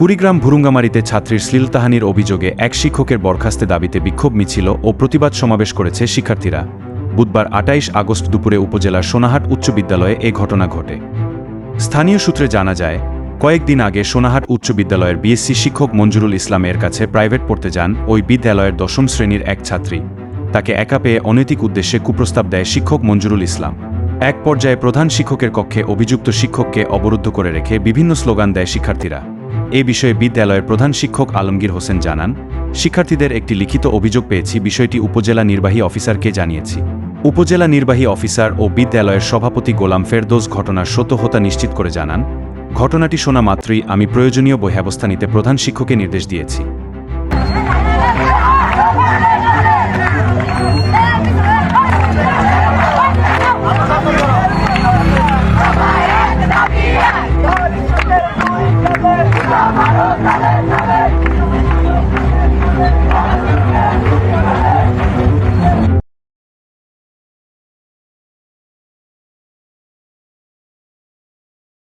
কুড়িগ্রাম ভুরুঙ্গামারিতে ছাত্রীর শ্লীলতাহানির অভিযোগে এক শিক্ষকের বরখাস্তে দাবিতে বিক্ষোভ মিছিল ও প্রতিবাদ সমাবেশ করেছে শিক্ষার্থীরা। বুধবার আটাইশ আগস্ট দুপুরে উপজেলার সোনাহাট উচ্চ বিদ্যালয়ে এ ঘটনা ঘটে। স্থানীয় সূত্রে জানা যায়, কয়েকদিন আগে সোনাহাট উচ্চ বিদ্যালয়ের বিএসসি শিক্ষক মঞ্জুরুল ইসলামের কাছে প্রাইভেট পড়তে যান ওই বিদ্যালয়ের দশম শ্রেণির এক ছাত্রী। তাকে একা পেয়ে অনৈতিক উদ্দেশ্যে কুপ্রস্তাব দেয় শিক্ষক মঞ্জুরুল ইসলাম। এক পর্যায়ে প্রধান শিক্ষকের কক্ষে অভিযুক্ত শিক্ষককে অবরুদ্ধ করে রেখে বিভিন্ন স্লোগান দেয় শিক্ষার্থীরা। এ বিষয়ে বিদ্যালয়ের প্রধান শিক্ষক আলমগীর হোসেন জানান, শিক্ষার্থীদের একটি লিখিত অভিযোগ পেয়েছি, বিষয়টি উপজেলা নির্বাহী অফিসারকে জানিয়েছি। উপজেলা নির্বাহী অফিসার ও বিদ্যালয়ের সভাপতি গোলাম ফেরদোস ঘটনার সত্যহতা নিশ্চিত করে জানান, ঘটনাটি শোনা মাত্রই আমি প্রয়োজনীয় ব্যবস্থা নিতে প্রধান শিক্ষককে নির্দেশ দিয়েছি।